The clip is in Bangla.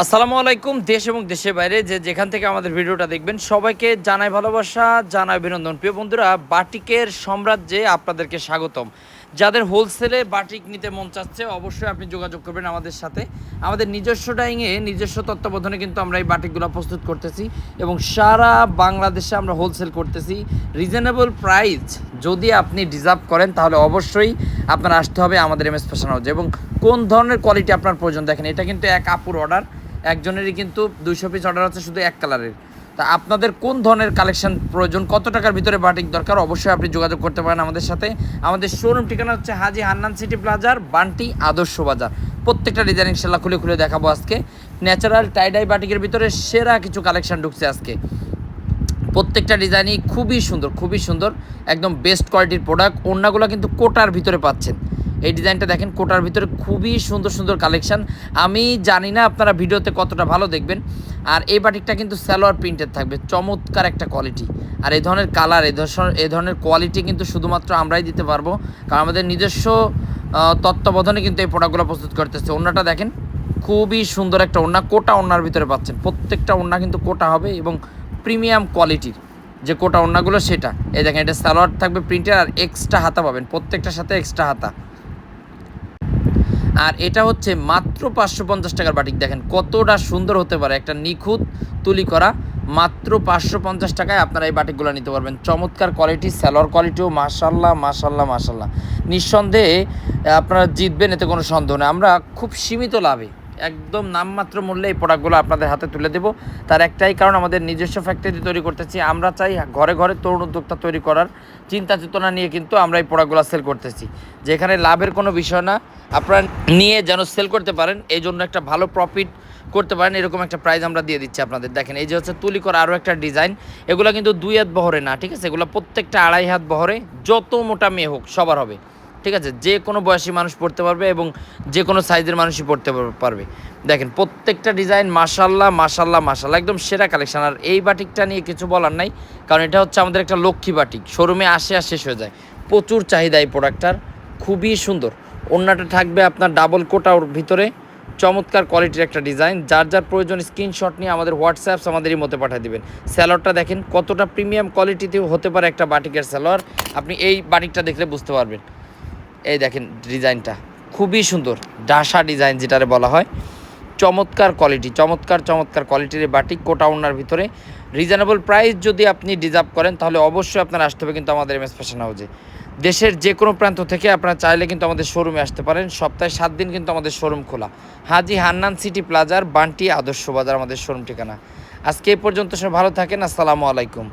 আসসালামু আলাইকুম, দেশ এবং দেশের বাইরে যে যেখান থেকে আমাদের ভিডিওটা দেখবেন, সবাইকে জানাই ভালোবাসা, জানাই অভিনন্দন। প্রিয় বন্ধুরা, বাটিকের সাম্রাজ্যে আপনাদেরকে স্বাগতম। যাদের হোলসেলে বাটিক নিতে মন চাচ্ছে, অবশ্যই আপনি যোগাযোগ করবেন আমাদের সাথে। আমাদের নিজস্ব ডাইংয়ে নিজস্ব তত্ত্বাবধানে কিন্তু আমরা এই বাটিকগুলো প্রস্তুত করতেছি এবং সারা বাংলাদেশে আমরা হোলসেল করতেছি। রিজনেবল প্রাইস যদি আপনি ডিজার্ভ করেন, তাহলে অবশ্যই আপনার আসতে হবে আমাদের এম এস ফ্যাশন এবং কোন ধরনের কোয়ালিটি আপনার প্রয়োজন দেখেন, এটা কিন্তু এক আপুর অর্ডার একজনেরই কিন্তু দুইশো পিস অর্ডার হচ্ছে শুধু এক কালারের তা আপনাদের কোন ধরনের কালেকশন প্রয়োজন? কত টাকার ভিতরে বাটিক দরকার? অবশ্যই আপনি যোগাযোগ করতে পারেন আমাদের সাথে। আমাদের শোরুম ঠিকানা হচ্ছে হাজি হান্নান সিটি প্লাজার বান্টি আদর্শ বাজার। প্রত্যেকটা ডিজাইন ইনশাল্লাহ খুলে খুলে দেখাবো আজকে। ন্যাচারাল টাইডাই বাটিকের ভিতরে সেরা কিছু কালেকশন ঢুকছে আজকে। প্রত্যেকটা ডিজাইনই খুবই সুন্দর খুবই সুন্দর। একদম বেস্ট কোয়ালিটির প্রোডাক্ট ওড়নাগুলো কিন্তু কোটার ভিতরে পাচ্ছেন। এই ডিজাইনটা দেখেন, কোটার ভিতরে খুবই সুন্দর সুন্দর কালেকশান। আমি জানি না আপনারা ভিডিওতে কতটা ভালো দেখবেন। আর এই বাটিকটা কিন্তু স্যালোয়ার প্রিন্টেড থাকবে, চমৎকার একটা কোয়ালিটি। আর এই ধরনের কালার, এই ধরনের এই ধরনের কোয়ালিটি কিন্তু শুধুমাত্র আমরাই দিতে পারব। কারণ আমাদের নিজস্ব তত্ত্বাবধানে কিন্তু এই প্রোডাক্টগুলো প্রস্তুত করতেছে। ওড়নাটা দেখেন, খুবই সুন্দর একটা ওড়না, কোটা ওড়নার ভিতরে পাচ্ছেন। প্রত্যেকটা ওড়না কিন্তু কোটা হবে এবং প্রিমিয়াম কোয়ালিটির যে কোটা ওড়নাগুলো সেটা। এই দেখেন, এটা সালোয়ার থাকবে প্রিন্টের আর এক্সট্রা হাতা পাবেন, প্রত্যেকটার সাথে এক্সট্রা হাতা। আর এটা হচ্ছে মাত্র পাঁচশো পঞ্চাশ টাকার বাটিক। দেখেন কতটা সুন্দর হতে পারে একটা নিখুঁত তুলি করা। মাত্র পাঁচশো পঞ্চাশ টাকায় আপনারা এই বাটিকগুলো নিতে পারবেন। চমৎকার কোয়ালিটি স্যালোয়ার কোয়ালিটিও মাশাল্লাহ মাশাল্লাহ মাশাল্লাহ। নিঃসন্দেহে আপনারা জিতবেন, এতে কোনো সন্দেহ নেই। আমরা খুব সীমিত লাভে একদম নামমাত্র মূল্যে এই প্রোডাক্টগুলো আপনাদের হাতে তুলে দেবো। তার একটাই কারণ আমাদের নিজস্ব ফ্যাক্টরি তৈরি করতেছি। আমরা চাই ঘরে ঘরে তরুণ উদ্যোক্তা তৈরি করার চিন্তা চেতনা নিয়ে কিন্তু আমরা এই প্রোডাক্টগুলো সেল করতেছি। যেখানে লাভের কোনো বিষয় না। আপনারা নিয়ে যেন সেল করতে পারেন এই জন্য একটা ভালো প্রফিট করতে পারেন, এরকম একটা প্রাইস আমরা দিয়ে দিচ্ছি আপনাদের। দেখেন, এই যে হচ্ছে তুলি করা আরও একটা ডিজাইন এগুলো কিন্তু দুই হাত বহরে না, ঠিক আছে? এগুলো প্রত্যেকটা আড়াই হাত বহরে, যত মোটা মেয়ে হোক, সবার হবে। ঠিক আছে? যে কোনো বয়সী মানুষ পড়তে পারবে এবং যে কোনো সাইজের মানুষই পড়তে পার- পারবে। দেখেন, প্রত্যেকটা ডিজাইন মাসাল্লাহ মাসাল্লাহ মাসাল্লাহ একদম সেরা কালেকশন। আর এই বাটিকটা নিয়ে কিছু বলার নাই, কারণ এটা হচ্ছে আমাদের একটা লক্ষ্মী বাটিক। শোরুমে আসে আর শেষ হয়ে যায়। প্রচুর চাহিদা এই প্রোডাক্টটার। খুবই সুন্দর। অন্যটা থাকবে আপনার ডাবল কোটার ভিতরে। চমৎকার কোয়ালিটির একটা ডিজাইন। যার যার প্রয়োজন স্ক্রিনশট নিয়ে আমাদের হোয়াটসঅ্যাপস আমাদের এই মতে পাঠিয়ে দেবেন। স্যালোয়ারটা দেখেন কতটা প্রিমিয়াম কোয়ালিটিতে হতে পারে একটা বাটিকের স্যালোয়ার। আপনি এই বাটিকটা দেখলে বুঝতে পারবেন। এই দেখেন ডিজাইনটা, খুবই সুন্দর। ডাসা ডিজাইন যেটারে বলা হয়। চমৎকার কোয়ালিটি, চমৎকার চমৎকার কোয়ালিটির বাটিক কোটা ওনার ভিতরে। রিজনেবল প্রাইস যদি আপনি ডিজার্ভ করেন, তাহলে অবশ্যই আপনার আসতে হবে কিন্তু আমাদের এম এস ফ্যাশন হাউজে। দেশের যে কোনো প্রান্ত থেকে আপনারা চাইলে কিন্তু আমাদের শোরুমে আসতে পারেন। সপ্তাহে সাত দিন কিন্তু আমাদের শোরুম খোলা। হাজি হান্নান সিটি প্লাজার বান্টি আদর্শ বাজার, আমাদের শোরুম ঠিকানা। আজকে এই পর্যন্ত সব ভালো থাকেন। আসসালামু আলাইকুম।